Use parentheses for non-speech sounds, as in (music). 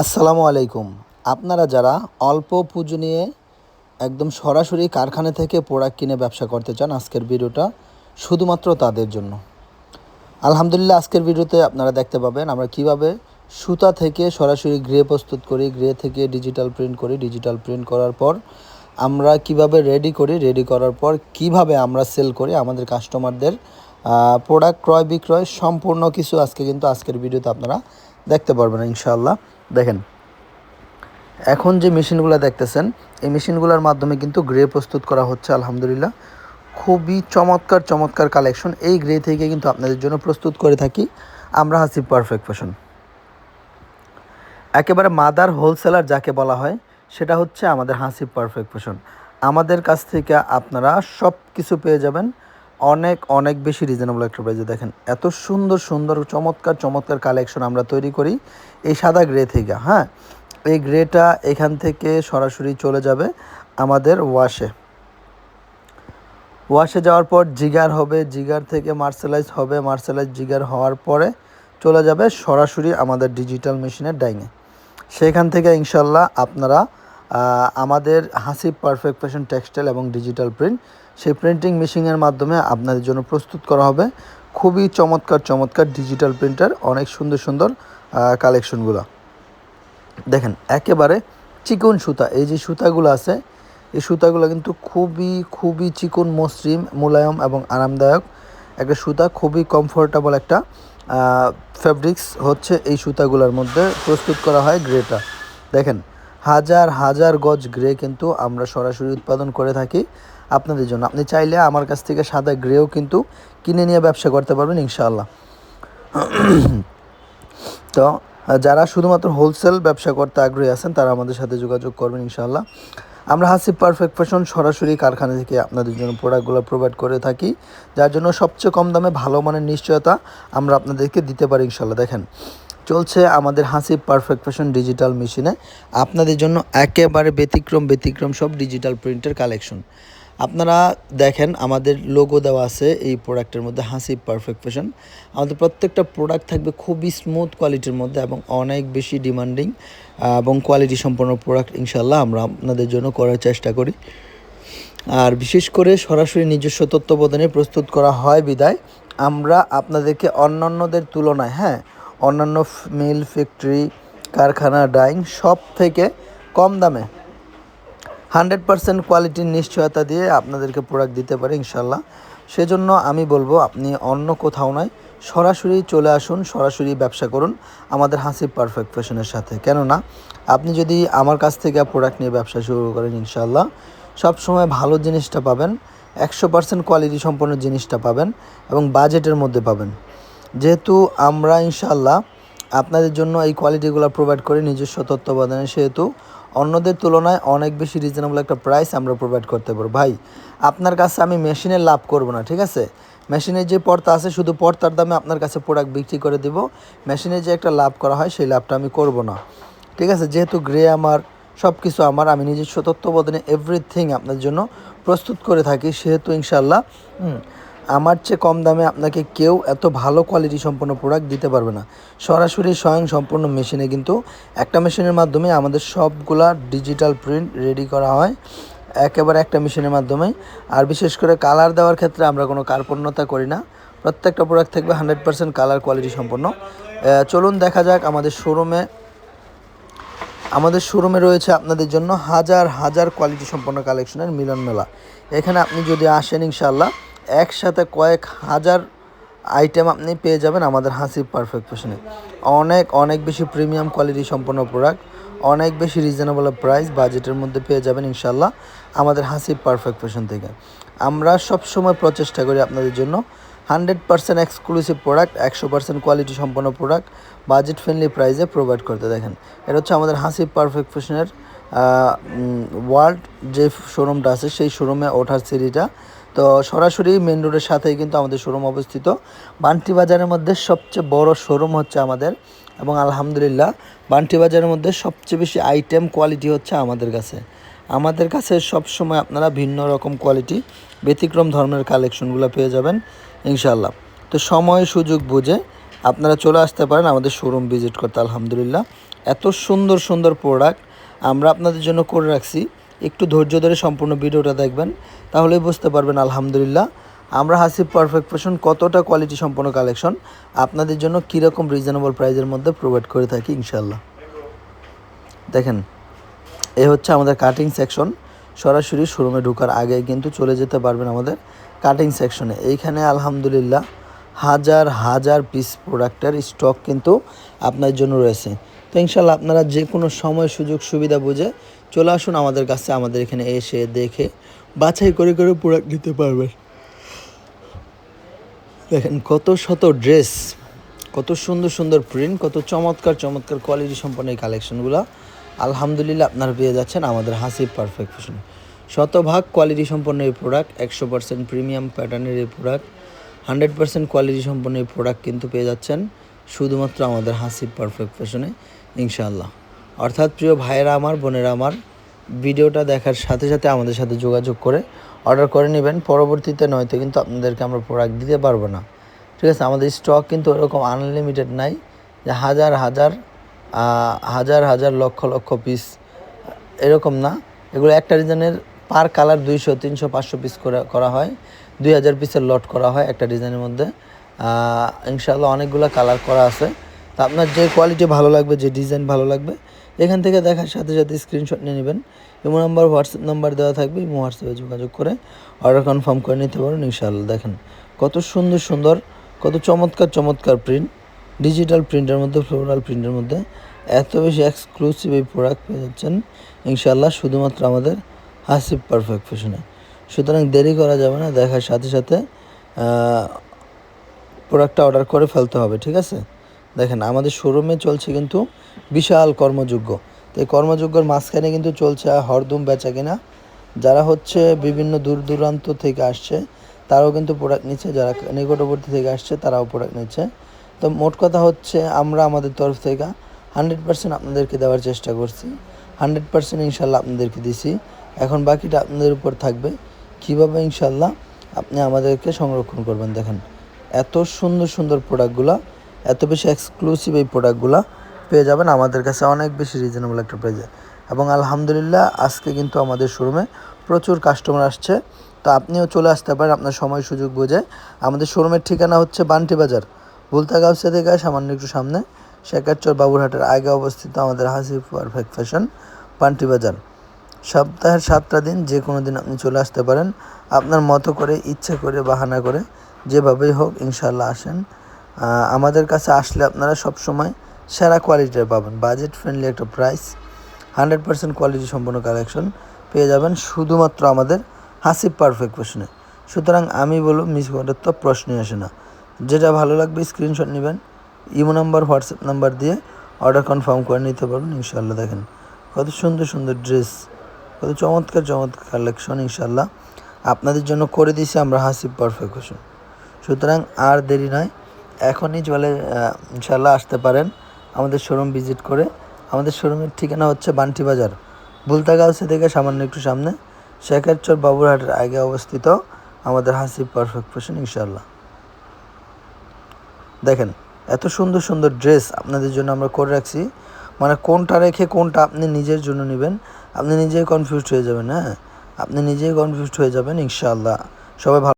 আসসালামু আলাইকুম। আপনারা যারা অল্প পুঁজি নিয়ে একদম সরাসরি কারখানা থেকে প্রোডাক্ট কিনে ব্যবসা করতে চান, আজকের ভিডিওটা শুধুমাত্র তাদের জন্য। আলহামদুলিল্লাহ, আজকের ভিডিওতে আপনারা দেখতে পাবেন আমরা কীভাবে সুতা থেকে সরাসরি গ্রে প্রস্তুত করি, গ্রে থেকে ডিজিটাল প্রিন্ট করি। ডিজিটাল প্রিন্ট করার পর আমরা কীভাবে রেডি করি রেডি করার পর কীভাবে আমরা সেল করি, আমাদের কাস্টমারদের প্রোডাক্ট ক্রয় বিক্রয় সম্পূর্ণ কিছু আজকে কিন্তু আজকের ভিডিওতে আপনারা দেখতে পারবেন ইনশাআল্লাহ। দেখেন, এখন যে মেশিনগুলো দেখতেছেন, এই মেশিনগুলোর মাধ্যমে কিন্তু গ্রে প্রস্তুত করা হচ্ছে, আলহামদুলিল্লাহ। খুবই চমৎকার চমৎকার কালেকশন। এই গ্রে থেকে কিন্তু আপনাদের জন্য প্রস্তুত করে থাকি আমরা হাসি পারফেক্ট ফ্যাশন। একেবারে মাদার হোলসেলার যাকে বলা হয়, সেটা হচ্ছে আমাদের হাসি পারফেক্ট ফ্যাশন। আমাদের কাছ থেকে আপনারা সব কিছু পেয়ে যাবেন। অনেক অনেক বেশি রিজনেবল একটা প্রাইজে দেখেন। এত সুন্দর সুন্দর, চমৎকার চমৎকার কালেকশন আমরা তৈরি করি এই সাদা গ্রে থেকে হ্যাঁ? এই গ্রেটা এখান থেকে সরাসরি চলে যাবে আমাদের ওয়াশে ওয়াশে যাওয়ার পর জিগার হবে, জিগার থেকে মার্শালাইজ হবে মার্শালাইজ জিগার হওয়ার পরে চলে যাবে সরাসরি আমাদের ডিজিটাল মেশিনের ডাইনে। সেখান থেকে ইনশাল্লাহ আপনারা আমাদের হাসিব পারফেক্ট ফ্যাশন টেক্সটাইল এবং ডিজিটাল প্রিন্ট সেই প্রিন্টিং মেশিনের মাধ্যমে আপনাদের জন্য প্রস্তুত করা হবে। খুবই চমৎকার চমৎকার ডিজিটাল প্রিন্টার অনেক সুন্দর সুন্দর কালেকশনগুলো দেখেন, একেবারে চিকন সুতা। এই যে সুতাগুলো আছে, এই সুতাগুলো কিন্তু খুবই খুবই চিকন, মসৃণ, মোলায়ম এবং আরামদায়ক একটা সুতা। খুবই কমফোর্টেবল একটা ফ্যাব্রিক্স হচ্ছে এই সুতাগুলোর মধ্যে প্রস্তুত করা হয় গ্রেটা দেখেন হাজার হাজার গজ গ্রে কিন্তু আমরা সরাসরি উৎপাদন করে থাকি আপনাদের জন্য। আপনি চাইলে আমার কাছ থেকে সাদা গ্রেও কিন্তু কিনে নিয়ে ব্যবসা করতে পারবেন ইনশাআল্লাহ। (clears throat) তো, যারা শুধুমাত্র হোলসেল ব্যবসা করতে আগ্রহী আছেন, তারা আমাদের সাথে যোগাযোগ করবেন ইনশাআল্লাহ। আমরা হাসিব পারফেক্ট ফ্যাশন সরাসরি কারখানা থেকে আপনাদের জন্য প্রোডাক্টগুলো প্রোভাইড করে থাকি, যার জন্য সবচেয়ে কম দামে ভালো মানের নিশ্চয়তা আমরা আপনাদেরকে দিতে পারি ইনশাল্লাহ দেখেন চলছে আমাদের হাসি পারফেক্ট ফ্যাশন ডিজিটাল মেশিনে আপনাদের জন্য একেবারে ব্যতিক্রম ব্যতিক্রম সব ডিজিটাল প্রিন্টের কালেকশন আপনারা দেখেন, আমাদের লোগো দেওয়া আছে এই প্রোডাক্টের মধ্যে হাসি পারফেক্ট ফ্যাশন আমাদের প্রত্যেকটা প্রোডাক্ট থাকবে খুবই স্মুথ কোয়ালিটির মধ্যে এবং অনেক বেশি ডিমান্ডিং এবং কোয়ালিটি সম্পন্ন প্রোডাক্ট ইনশাল্লাহ আমরা আপনাদের জন্য করার চেষ্টা করি। আর বিশেষ করে সরাসরি নিজস্ব তত্ত্বাবধানে প্রস্তুত করা হয় বিদায়। আমরা আপনাদেরকে অন্যান্যদের তুলনায় হ্যাঁ অন্যান্য মিল, ফ্যাক্টরি, কারখানা, ডাইং সব থেকে কম দামে। হান্ড্রেড পারসেন্ট কোয়ালিটির নিশ্চয়তা দিয়ে আপনাদেরকে প্রোডাক্ট দিতে পারে ইনশাল্লাহ সেজন্য আমি বলব, আপনি অন্য কোথাও নয়, সরাসরি চলে আসুন, সরাসরি ব্যবসা করুন আমাদের হাসি পারফেক্ট ফ্যাশনের সাথে। কেননা, আপনি যদি আমার কাছ থেকে প্রোডাক্ট নিয়ে ব্যবসা শুরু করেন ইনশাল্লাহ সবসময় ভালো জিনিসটা পাবেন, একশো পার্সেন্ট কোয়ালিটি সম্পন্ন জিনিসটা পাবেন এবং বাজেটের মধ্যে পাবেন। যেহেতু আমরা ইনশাল্লাহ আপনাদের জন্য এই কোয়ালিটিগুলো প্রোভাইড করি নিজস্ব তত্ত্বাবধানে, সেহেতু অন্যদের তুলনায় অনেক বেশি রিজনেবল একটা প্রাইস আমরা প্রোভাইড করতে পারব। ভাই, আপনার কাছে আমি মেশিনে লাভ করব না, ঠিক আছে? মেশিনের যে পর্তা আছে, শুধু পর্তার দামে আপনার কাছে প্রোডাক্ট বিক্রি করে দিব। মেশিনে যে একটা লাভ করা হয়, সেই লাভটা আমি করব না। ঠিক আছে? যেহেতু গ্রে আমার সব কিছু আমার, আমি নিজস্ব তত্ত্বাবধানে এভরিথিং আপনার জন্য প্রস্তুত করে থাকি, সেহেতু ইনশাল্লাহ আমার চেয়ে কম দামে আপনাকে কেউ এত ভালো কোয়ালিটি সম্পন্ন প্রোডাক্ট দিতে পারবে না। সরাসরি স্বয়ং সম্পূর্ণ মেশিনে কিন্তু একটা মেশিনের মাধ্যমে আমাদের সবগুলা ডিজিটাল প্রিন্ট রেডি করা হয়। একেবারে একটা মেশিনের মাধ্যমে। আর বিশেষ করে কালার দেওয়ার ক্ষেত্রে আমরা কোনো কার্পণ্যতা করি না। প্রত্যেকটা প্রোডাক্ট থাকবে হান্ড্রেড পার্সেন্ট কালার কোয়ালিটি সম্পন্ন। চলুন দেখা যাক আমাদের শোরুমে আমাদের শোরুমে রয়েছে আপনাদের জন্য হাজার হাজার কোয়ালিটি সম্পন্ন কালেকশনের মিলন মেলা এখানে আপনি যদি আসেন ইনশাল্লাহ একসাথে কয়েক হাজার আইটেম আপনি পেয়ে যাবেন আমাদের হাসি পারফেক্ট ফ্যাশনে অনেক অনেক বেশি প্রিমিয়াম কোয়ালিটি সম্পন্ন প্রোডাক্ট অনেক বেশি রিজনেবল প্রাইস বাজেটের মধ্যে পেয়ে যাবেন ইনশাল্লাহ আমাদের হাসি পারফেক্ট ফ্যাশন থেকে। আমরা সব সময় প্রচেষ্টা করি আপনাদের জন্য হান্ড্রেড পার্সেন্ট এক্সক্লুসিভ প্রোডাক্ট একশো পার্সেন্ট কোয়ালিটি সম্পন্ন প্রোডাক্ট বাজেট ফ্রেন্ডলি প্রাইসে প্রোভাইড করতে দেখেন। এটা হচ্ছে আমাদের হাসি পারফেক্ট ফ্যাশনের ওয়ার্ল্ড যে শোরুমটা আছে, সেই শোরুমে ওঠার সিঁড়িটা তো সরাসরি মেন রোডের সাথেই কিন্তু আমাদের শোরুম অবস্থিত। বান্টি বাজারের মধ্যে সবচেয়ে বড় শোরুম হচ্ছে আমাদের এবং আলহামদুলিল্লাহ বান্টি বাজারের মধ্যে সবচেয়ে বেশি আইটেম কোয়ালিটি হচ্ছে আমাদের কাছে। আমাদের কাছে সব সময় আপনারা ভিন্ন রকম কোয়ালিটি ব্যতিক্রম ধর্মের কালেকশনগুলো পেয়ে যাবেন ইনশাল্লাহ তো সময়, সুযোগ বুঝে আপনারা চলে আসতে পারেন আমাদের শোরুম ভিজিট করতে, আলহামদুলিল্লাহ। এত সুন্দর সুন্দর প্রোডাক্ট আমরা আপনাদের জন্য করে রাখছি। একটু ধৈর্য ধরে সম্পূর্ণ ভিডিওটা দেখবেন, তাহলেই বুঝতে পারবেন আলহামদুলিল্লাহ। আমরা হাসিব পারফেক্ট ফ্যাশন কতটা কোয়ালিটি সম্পন্ন কালেকশন আপনাদের জন্য কীরকম রিজনেবল প্রাইজের মধ্যে প্রোভাইড করে থাকি ইনশাল্লাহ দেখেন, এ হচ্ছে আমাদের কাটিং সেকশন সরাসরি শোরুমে ঢোকার আগে কিন্তু চলে যেতে পারবেন আমাদের কাটিং সেকশনে এইখানে আলহামদুলিল্লাহ হাজার হাজার পিস প্রোডাক্টের স্টক কিন্তু আপনার জন্য রয়েছে। তো ইনশাল্লাহ আপনারা যে কোনো সময় সুযোগ সুবিধা বুঝে চলে আসুন আমাদের কাছে, আমাদের এখানে এসে দেখে বাছাই করে করে প্রোডাক্ট নিতে পারবেন। দেখেন কত শত ড্রেস, কত সুন্দর সুন্দর প্রিন্ট কত চমৎকার চমৎকার কোয়ালিটি সম্পন্ন এই কালেকশনগুলো আলহামদুলিল্লাহ আপনারা পেয়ে যাচ্ছেন আমাদের হাসিব পারফেক্ট ফ্যাশনে শতভাগ কোয়ালিটি সম্পন্ন এই প্রোডাক্ট একশো পার্সেন্ট প্রিমিয়াম প্যাটার্নের এই প্রোডাক্ট হান্ড্রেড পার্সেন্ট কোয়ালিটি সম্পন্ন এই প্রোডাক্ট কিন্তু পেয়ে যাচ্ছেন শুধুমাত্র আমাদের হাসিব পারফেক্ট ফ্যাশনে ইনশাআল্লাহ। অর্থাৎ প্রিয় ভাইয়েরা আমার বোনেরা আমার ভিডিওটা দেখার সাথে সাথে আমাদের সাথে যোগাযোগ করে অর্ডার করে নেবেন। পরবর্তীতে নয়তো কিন্তু আপনাদেরকে আমরা প্রোডাক্ট দিতে পারব না। ঠিক আছে আমাদের স্টক কিন্তু ওরকম আনলিমিটেড নাই। যে হাজার হাজার হাজার হাজার লক্ষ লক্ষ পিস এরকম না। এগুলো একটা ডিজাইনের পার কালার দুইশো তিনশো পাঁচশো পিস করে করা হয়। দুই হাজার পিসের লট করা হয় একটা ডিজাইনের মধ্যে। আহ, ইনশাআল্লাহ অনেকগুলো কালার করা আছে। তা আপনার যে কোয়ালিটি ভালো লাগবে যে ডিজাইন ভালো লাগবে এখান থেকে দেখার সাথে সাথে স্ক্রিনশট নিয়ে নেবেন। ইমো নাম্বার হোয়াটসঅ্যাপ নাম্বার দেওয়া থাকবে, ইমো হোয়াটসঅ্যাপে যোগাযোগ করে অর্ডার কনফার্ম করে নিতে পারেন ইনশাআল্লাহ। দেখেন, কত সুন্দর সুন্দর, কত চমৎকার চমৎকার প্রিন্ট ডিজিটাল প্রিন্টের মধ্যে ফ্লোরাল প্রিন্টের মধ্যে এত বেশি এক্সক্লুসিভ এই প্রোডাক্ট পেয়ে যাচ্ছেন। ইনশাআল্লাহ, শুধুমাত্র আমাদের হাসিব পারফেক্ট ফ্যাশনে সুতরাং দেরি করা যাবে না, দেখার সাথে সাথে প্রোডাক্টটা অর্ডার করে ফেলতে হবে, ঠিক আছে? দেখেন, আমাদের শোরুমে চলছে কিন্তু বিশাল কর্মযোগ্য তো এই কর্মযোগ্যর মাঝখানে কিন্তু চলছে হরদুম বেচা কিনা। যারা হচ্ছে বিভিন্ন দূর দূরান্ত থেকে আসছে, তারাও কিন্তু প্রোডাক্ট নিচ্ছে। যারা নিকটবর্তী থেকে আসছে, তারাও প্রোডাক্ট নিচ্ছে। তো মোট কথা হচ্ছে, আমরা আমাদের তরফ থেকে হান্ড্রেড পার্সেন্ট আপনাদেরকে দেওয়ার চেষ্টা করছি। হান্ড্রেড পার্সেন্ট ইনশাল্লাহ আপনাদেরকে দিছি। এখন বাকিটা আপনাদের উপর থাকবে। কীভাবে ইনশাল্লাহ আপনি আমাদেরকে সংরক্ষণ করবেন? দেখেন, এত সুন্দর সুন্দর প্রোডাক্টগুলো এত বেশি এক্সক্লুসিভ এই প্রোডাক্টগুলো পেয়ে যাবেন। আমাদের কাছে অনেক বেশি রিজনেবল একটা প্রাইজে এবং আলহামদুলিল্লাহ, আজকে কিন্তু আমাদের শোরুমে প্রচুর কাস্টমার আসছে। তো আপনিও চলে আসতে পারেন আপনার সময় সুযোগ বুঝে। আমাদের শোরুমের ঠিকানা হচ্ছে বান্টি বাজার ভুলতাগাঁওসা থেকে সামান্য একটু সামনে, শেখারচর বাবুরহাটের আগে অবস্থিত আমাদের হাসিফ পারফেক্ট ফ্যাশন পান্টি বাজার। সপ্তাহের সাতটা দিন, যে কোনো দিন আপনি চলে আসতে পারেন। আপনার মতো করে, ইচ্ছে করে, বাহানা করে, যেভাবেই হোক ইনশাল্লাহ আসেন। আমাদের কাছে আসলে আপনারা সব সময় সেরা কোয়ালিটির পাবেন। বাজেট ফ্রেন্ডলি একটা প্রাইস হান্ড্রেড পার্সেন্ট কোয়ালিটি সম্পন্ন কালেকশন পেয়ে যাবেন শুধুমাত্র আমাদের হাসিব পারফেক্ট ফ্যাশনে সুতরাং আমি বলব মিস করার তো প্রশ্নই আসে না। যেটা ভালো লাগবে স্ক্রিনশট নেবেন ইমো নাম্বার হোয়াটসঅ্যাপ নাম্বার দিয়ে অর্ডার কনফার্ম করে নিতে পারবেন ইনশাল্লাহ দেখেন। কত সুন্দর সুন্দর ড্রেস কত চমৎকার চমৎকার কালেকশন ইনশাল্লাহ আপনাদের জন্য করে দিয়েছি আমরা হাসিব পারফেক্ট ফ্যাশন সুতরাং আর দেরি নয় এখনই আহ, ইনশাল্লাহ আসতে পারেন আমাদের শোরুম ভিজিট করে। আমাদের শোরুমের ঠিকানা হচ্ছে বান্টি বাজার বুলতাগাউসে থেকে সামান্য একটু সামনে। শেখারচর বাবুরহাটের আগে অবস্থিত আমাদের হাসিব পারফেক্ট ফ্যাশন ইনশাল্লাহ দেখেন এত সুন্দর সুন্দর ড্রেস আপনাদের জন্য আমরা করে রাখছি। মানে কোনটা রেখে কোনটা আপনি নিজের জন্য নেবেন আপনি নিজেই কনফিউজড হয়ে যাবেন হ্যাঁ? আপনি নিজেই কনফিউজড হয়ে যাবেন ইনশাআল্লাহ। সবাই ভালো